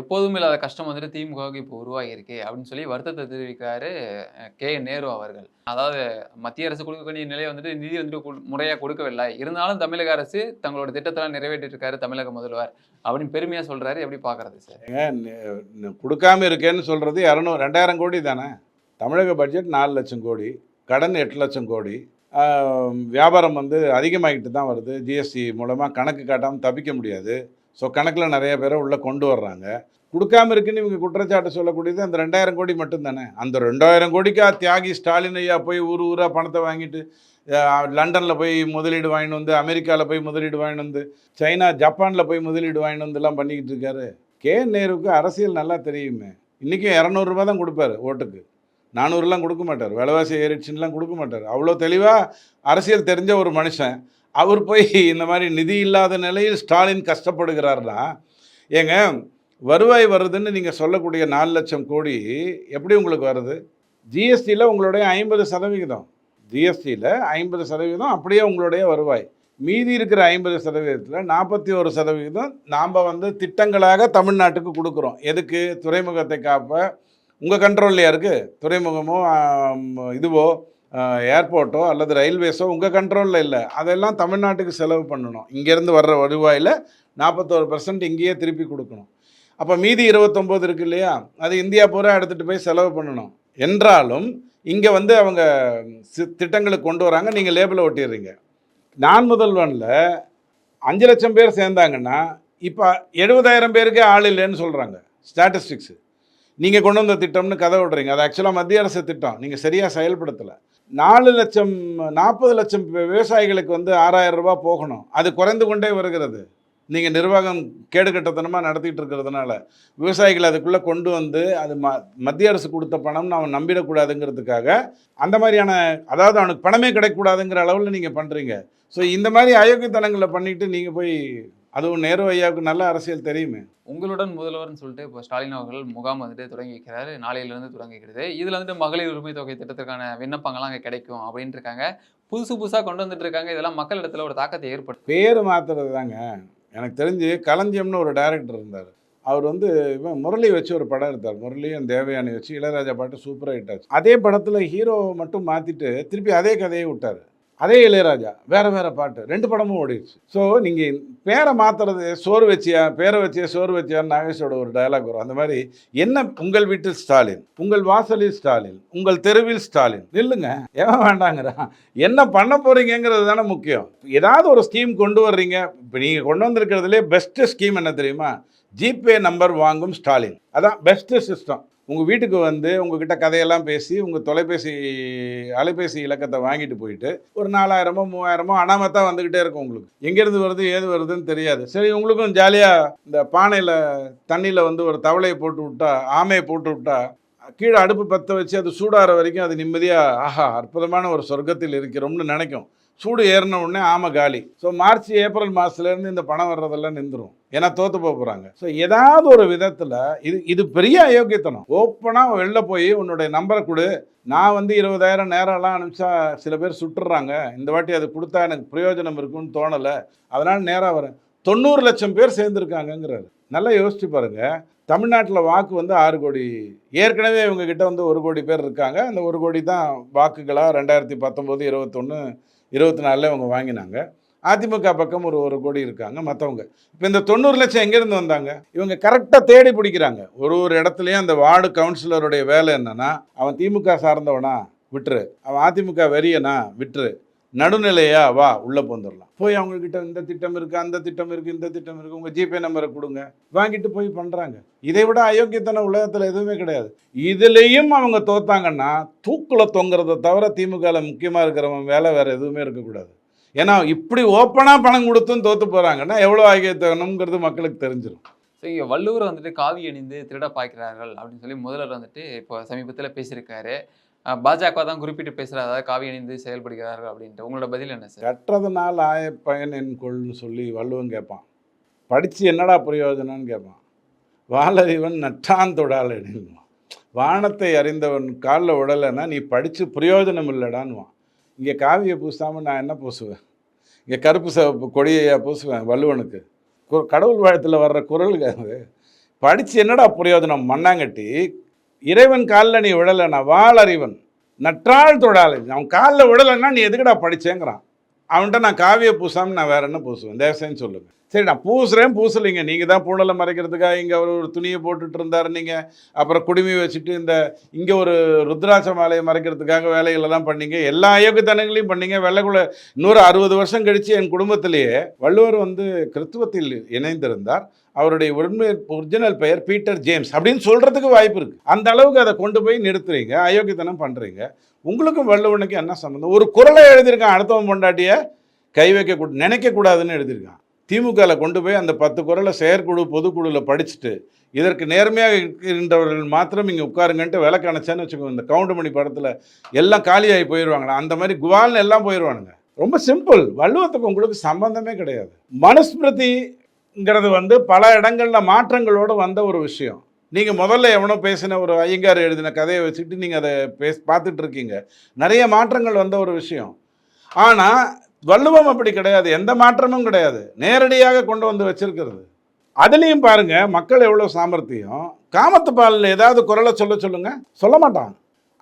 எப்போதும் இல்லாத கஷ்டம் வந்துட்டு திமுகவுக்கு இப்போ உருவாகியிருக்கு அப்படின்னு சொல்லி வருத்தத்தை தெரிவிக்கிறாரு கே. நேரு அவர்கள். அதாவது மத்திய அரசு கொடுக்க வேண்டிய நிலையை வந்துட்டு நிதி வந்துட்டு முறையாக கொடுக்கவில்லை. இருந்தாலும் தமிழக அரசு தங்களோட திட்டத்தெல்லாம் நிறைவேற்றிட்டு தமிழக முதல்வர் அப்படின்னு பெருமையாக சொல்கிறாரு எப்படி பார்க்குறது சார்? கொடுக்காம இருக்கேன்னு சொல்கிறது இரநூறு ரெண்டாயிரம் கோடி தானே. தமிழக பட்ஜெட் நாலு லட்சம் கோடி கடன் எட்டு லட்சம் கோடி. வியாபாரம் வந்து அதிகமாகிட்டு தான் வருது. ஜிஎஸ்டி மூலமாக கணக்கு காட்டாமல் தப்பிக்க முடியாது. ஸோ கணக்கில் நிறைய பேரை உள்ளே கொண்டு வர்றாங்க. கொடுக்காம இருக்குன்னு இவங்க குற்றச்சாட்டு சொல்லக்கூடியது அந்த ரெண்டாயிரம் கோடி மட்டும்தானே? அந்த ரெண்டாயிரம் கோடிக்கா தியாகி ஸ்டாலின் ஐயா போய் ஊர் ஊராக பணத்தை வாங்கிட்டு லண்டனில் போய் முதலீடு வாங்கிட்டு வந்து அமெரிக்காவில் போய் முதலீடு வாங்கிட்டு வந்து சைனா ஜப்பானில் போய் முதலீடு வாங்கிட்டு வந்துலாம் பண்ணிக்கிட்டு இருக்காரு. கே நேருவுக்கு அரசியல் நல்லா தெரியுமே. இன்றைக்கும் இரநூறுபா தான் கொடுப்பாரு ஓட்டுக்கு. நானூறுலாம் கொடுக்க மாட்டார். விலைவாசி ஏறிடுச்சுன்னுலாம் கொடுக்க மாட்டார். அவ்வளோ தெளிவாக அரசியல் தெரிஞ்ச ஒரு மனுஷன். அவர் போய் இந்த மாதிரி நிதி இல்லாத நிலையில் ஸ்டாலின் கஷ்டப்படுகிறார்னா ஏங்க வருவாய் வருதுன்னு நீங்கள் சொல்லக்கூடிய நாலு லட்சம் கோடி எப்படி உங்களுக்கு வருது? ஜிஎஸ்டியில் உங்களுடைய ஐம்பது சதவிகிதம். ஜிஎஸ்டியில் ஐம்பது சதவிகிதம் அப்படியே உங்களுடைய வருவாய். மீதி இருக்கிற ஐம்பது சதவீதத்தில் நாற்பத்தி ஒரு சதவிகிதம் நாம் வந்து திட்டங்களாக தமிழ்நாட்டுக்கு கொடுக்குறோம். எதுக்கு? துறைமுகத்தை காப்ப. உங்கள் கண்ட்ரோல்லையா இருக்குது துறைமுகமோ இதுவோ? ஏர்போர்ட்டோ அல்லது ரயில்வேஸோ உங்கள் கண்ட்ரோலில் இல்லை. அதெல்லாம் தமிழ்நாட்டுக்கு செலவு பண்ணணும். இங்கேருந்து வர்ற வருவாயில் நாற்பத்தோரு பர்சன்ட் இங்கேயே திருப்பி கொடுக்கணும். அப்போ மீதி இருபத்தொம்போது இருக்கு இல்லையா? அது இந்தியா பூரா எடுத்துகிட்டு போய் செலவு பண்ணணும். என்றாலும் இங்கே வந்து அவங்க சி- திட்டங்களுக்கு கொண்டு வராங்க. நீங்கள் லேபிளை ஒட்டிடுறீங்க. நான் முதல்வனில் அஞ்சு லட்சம் பேர் சேர்ந்தாங்கன்னா இப்போ எழுபதாயிரம் பேருக்கே ஆள் இல்லைன்னு சொல்கிறாங்க ஸ்டாட்டிஸ்டிக்ஸு நீங்கள் கொண்டு வந்த திட்டம்னு கதை விடுறீங்க. அது ஆக்சுவலாக மத்திய அரசு திட்டம். நீங்கள் சரியாக செயல்படுத்தலை. நாலு லட்சம் நாற்பது லட்சம் விவசாயிகளுக்கு வந்து ஆறாயிரம் ரூபா போகணும். அது குறைந்து கொண்டே வருகிறது. நீங்கள் நிர்வாகம் கேடுகட்டத்தனமாக நடத்திட்டு இருக்கிறதுனால விவசாயிகள் அதுக்குள்ளே கொண்டு வந்து அது ம மத்திய அரசு கொடுத்த பணம் அவன் நம்பிடக்கூடாதுங்கிறதுக்காக அந்த மாதிரியான அதாவது அவனுக்கு பணமே கிடைக்கக்கூடாதுங்கிற அளவில் நீங்கள் பண்ணுறீங்க ஸோ இந்த மாதிரி அயோக்கியத்தனங்களை பண்ணிட்டு நீங்கள் போய் அதுவும் நேரு ஐயாவுக்கு நல்ல அரசியல் தெரியுமே. உங்களுடன் முதல்வர்னு சொல்லிட்டு இப்போ ஸ்டாலின் அவர்கள் முகாம் வந்துட்டு தொடங்கி வைக்கிறாரு. நாளையிலிருந்து தொடங்கிக்கிறது இதுல வந்துட்டு மகளிர் உரிமை தொகை திட்டத்திற்கான விண்ணப்பங்கள்லாம் அங்கே கிடைக்கும் அப்படின்னு இருக்காங்க. புதுசு புதுசா கொண்டு வந்துட்டு இருக்காங்க. இதெல்லாம் மக்கள் இடத்துல ஒரு தாக்கத்தை ஏற்படுத்தும். பேர் மாத்துறது தாங்க எனக்கு தெரிஞ்சு களஞ்சியம்னு ஒரு டைரக்டர் இருந்தார். அவர் வந்து இவன் முரளி வச்சு ஒரு படம் எடுத்தார். முரளியும் தேவயானி வச்சு இளையராஜா பாட்டு சூப்பராக ஹிட் ஆச்சு அதே படத்தில் ஹீரோ மட்டும் மாற்றிட்டு திருப்பி அதே கதையை விட்டார். அதே இளையராஜா வேறு வேறு பாட்டு ரெண்டு படமும் ஓடிடுச்சு. ஸோ நீங்கள் பேரை மாற்றுறது சோறு வச்சியா பேரை வச்சியா சோறு வச்சியான்னு நாகேஷோட ஒரு டயலாக் வரும். அந்த மாதிரி என்ன உங்கள் வீட்டில் ஸ்டாலின் உங்கள் வாசலில் ஸ்டாலின் உங்கள் தெருவில் ஸ்டாலின் நில்லுங்க ஏன் வேண்டாங்கிறான் என்ன பண்ண போகிறீங்கிறது தானே முக்கியம். ஏதாவது ஒரு ஸ்கீம் கொண்டு வர்றீங்க இப்போ நீங்கள் கொண்டு வந்திருக்கிறதுலே பெஸ்ட்டு ஸ்கீம் என்ன தெரியுமா? ஜிபே நம்பர் வாங்கும் ஸ்டாலின். அதான் பெஸ்ட்டு சிஸ்டம் உங்கள் வீட்டுக்கு வந்து உங்ககிட்ட கதையெல்லாம் பேசி உங்கள் தொலைபேசி அலைபேசி இலக்கத்தை வாங்கிட்டு போயிட்டு ஒரு நாலாயிரமோ மூவாயிரமோ அனாமத்தான் வந்துக்கிட்டே இருக்கும் உங்களுக்கு. எங்கேருந்து வருது ஏது வருதுன்னு தெரியாது. சரி உங்களுக்கும் ஜாலியாக இந்த பானையில் தண்ணியில் வந்து ஒரு தவளையை போட்டு விட்டா ஆமையை போட்டு விட்டா கீழே அடுப்பு பற்ற வச்சு அது சூடாகிற வரைக்கும் அது நிம்மதியாக ஆஹா அற்புதமான ஒரு சொர்க்கத்தில் இருக்கிறோம்னு நினைக்கும். சூடு ஏறின உடனே ஆமை காலி. ஸோ மார்ச் ஏப்ரல் மாதத்துலேருந்து இந்த பணம் வர்றதெல்லாம் நின்றுடும் ஏன்னா தோத்து போக போகிறாங்க ஸோ ஏதாவது ஒரு விதத்தில் இது இது பெரிய அயோக்கியத்தனம். ஓப்பனாக வெளில போய் உன்னுடைய நம்பரை கொடு. நான் வந்து இருபதாயிரம் நேரம்லாம் அனுப்பிச்சா சில பேர் சுட்டுறாங்க. இந்த வாட்டி அது கொடுத்தா எனக்கு பிரயோஜனம் இருக்குன்னு தோணலை. அதனால் நேராக வரேன். தொண்ணூறு லட்சம் பேர் சேர்ந்துருக்காங்கங்கிறாரு. நல்லா யோசிச்சு பாருங்கள் தமிழ்நாட்டில் வாக்கு வந்து ஆறு கோடி. ஏற்கனவே இவங்க கிட்ட வந்து ஒரு கோடி பேர் இருக்காங்க. அந்த ஒரு கோடி தான் வாக்குகளாக ரெண்டாயிரத்தி பத்தொம்போது இருபத்தொன்று இருபத்தி நாலில் இவங்க வாங்கினாங்க. அதிமுக பக்கம் ஒரு ஒரு கோடி இருக்காங்க மற்றவங்க இப்போ இந்த தொண்ணூறு லட்சம் எங்கேருந்து வந்தாங்க? இவங்க கரெக்டாக தேடி பிடிக்கிறாங்க. ஒரு ஒரு இடத்துலையும் அந்த வார்டு கவுன்சிலருடைய வேலை என்னன்னா அவன் திமுக சார்ந்தவனா? விட்டுரு. அவன் அதிமுக வெறியனா? விட்டுரு. நடுநிலையா வா உள்ளே போந்துடலாம். போய் அவங்கக்கிட்ட இந்த திட்டம் இருக்குது அந்த திட்டம் இருக்குது இந்த திட்டம் இருக்குது உங்கள் ஜிபே நம்பரை கொடுங்க. வாங்கிட்டு போய் பண்ணுறாங்க இதை விட அயோக்கியத்தனம் உலகத்தில் எதுவுமே கிடையாது. இதுலேயும் அவங்க தோத்தாங்கன்னா தூக்கில் தொங்குறதை தவிர திமுகவில் முக்கியமாக இருக்கிறவங்க வேலை வேறு எதுவுமே இருக்கக்கூடாது. ஏன்னா இப்படி ஓப்பனாக பணம் கொடுத்தும் தோத்து போகிறாங்கன்னா எவ்வளோ அயோக்கியத்தனம்ங்கிறது மக்களுக்கு தெரிஞ்சிடும் ஸோ இங்கே வள்ளுவர் வந்துட்டு காவி அணிந்து திருட பார்க்கிறார்கள் அப்படின்னு சொல்லி முதல்வர் வந்துட்டு இப்போ சமீபத்தில் பேசியிருக்காரு. பாஜக தான் குறிப்பிட்டு பேசுகிறார் அதாவது காவி அணிந்து செயல்படுகிறார்கள் அப்படின்ட்டு. உங்களோட பதில் என்ன சார்? கற்றதுனால் ஆய பயன் என் கொள்னு சொல்லி வள்ளுவன் கேட்பான். படித்து என்னடா பிரயோஜனம்னு கேட்பான். வாலறிவன் நற்றான் தொடாலடின்வான் வானத்தை அறிந்தவன் காலில் விடலைன்னா நீ படித்து பிரயோஜனம் இல்லைடான்வான் இங்கே காவியை பூசாமல் நான் என்ன பூசுவேன்? இங்கே கருப்பு சிவப்பு கொடியை பூசுவேன் வள்ளுவனுக்கு? கு- கடவுள் வாழ்த்தில் வர்ற குரலுக்கு அது. படித்து என்னடா பிரயோஜனம்? மண்ணாங்கட்டி இறைவன் காலில் நீ விழலைன்னா வாழறிவன் நற்றாள் தொழாளி. அவன் காலில் விழலைன்னா நீ எதுக்குடா படிச்சேங்கிறான். அவன்கிட்ட நான் காவிய பூசாமல் நான் வேற என்ன பூசுவேன்? தேவசேன்னு சொல்லுவேன் சரி நான் பூசுகிறேன் பூசலைங்க. நீங்கள் தான் பூணலை மறைக்கிறதுக்காக இங்கே ஒரு ஒரு துணியை போட்டுட்டு இருந்தார் நீங்கள் அப்புறம் குடுமி வச்சுட்டு இந்த இங்கே ஒரு ருத்ராட்ச மாலையை மறைக்கிறதுக்காக வேலைகள் பண்ணீங்க. எல்லா அயோக்கியத்தனங்களையும் பண்ணீங்க. வெள்ளைக்குள்ள நூறு அறுபது வருஷம் கழித்து என் குடும்பத்திலேயே வள்ளுவர் வந்து கிறிஸ்துவத்தில் இணைந்திருந்தார். அவருடைய உண்மை ஒரிஜினல் பெயர் பீட்டர் ஜேம்ஸ் அப்படின்னு சொல்கிறதுக்கு வாய்ப்பு இருக்குது அந்த அளவுக்கு அதை கொண்டு போய் நிறுத்துறீங்க அயோக்கியத்தனம் பண்ணுறீங்க உங்களுக்கும் வள்ளுவனுக்கு என்ன சம்மந்தம் ஒரு குரலை எழுதியிருக்கான் அடுத்தவன் பொண்டாட்டியை கை வைக்க நினைக்கக்கூடாதுன்னு எழுதியிருக்கான். திமுகவில் கொண்டு போய் அந்த பத்து குரலை செயற்குழு பொதுக்குழுவில் படிச்சுட்டு இதற்கு நேர்மையாக இருக்கின்றவர்கள் மாத்திரம் இங்கே உட்காருங்கன்ட்டு விளக்கு அணைச்சான்னு வச்சுக்கோங்க இந்த கவுண்டமணி படத்தில் எல்லாம் காலியாகி போயிடுவாங்களா அந்த மாதிரி குவால்னு எல்லாம் போயிடுவானுங்க ரொம்ப சிம்பிள். வள்ளுவத்துக்கு உங்களுக்கு சம்பந்தமே கிடையாது. மனுஸ்மிருதிங்கிறது வந்து பல இடங்களில் மாற்றங்களோடு வந்த ஒரு விஷயம். நீங்கள் முதல்ல எவனோ பேசின ஒரு ஐயங்கார் எழுதின கதையை வச்சுக்கிட்டு நீங்கள் அதை பேச பார்த்துட்டு இருக்கீங்க. நிறைய மாற்றங்கள் வந்த ஒரு விஷயம். ஆனால் வள்ளுவம் அப்படி கிடையாது எந்த மாற்றமும் கிடையாது. நேரடியாக கொண்டு வந்து வச்சிருக்கிறது. அதுலேயும் பாருங்க மக்கள் எவ்வளோ சாமர்த்தியம். காமத்து பாலில் ஏதாவது குரலை சொல்ல சொல்லுங்க. சொல்ல மாட்டான்.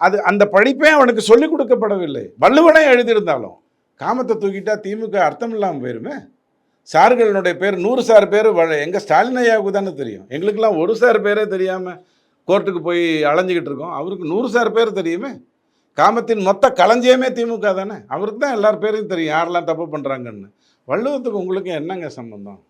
அது அந்த படிப்பே அவனுக்கு சொல்லிக் கொடுக்கப்படவில்லை. வள்ளுவனே எழுதியிருந்தாலும் காமத்தை தூக்கிட்டா திமுக அர்த்தம் இல்லாமல் போயிருமே. சார்களுடைய பேர் நூறு சார் பேர் எங்கள் ஸ்டாலின் ஐயாவுக்கு தானே தெரியும். எங்களுக்கெல்லாம் ஒரு சார் பேரே தெரியாமல் கோர்ட்டுக்கு போய் அலைஞ்சிக்கிட்டு இருக்கோம். அவருக்கு நூறு சார் பேர் தெரியுமே. காமத்தின் மொத்த களஞ்சியமே திமுக தானே? அவருக்கு தான் எல்லார் பேரையும் தெரியும். யாரெல்லாம் தப்பு பண்ணுறாங்கன்னு வள்ளுவத்துக்கு உங்களுக்கு என்னங்க சம்பந்தம்?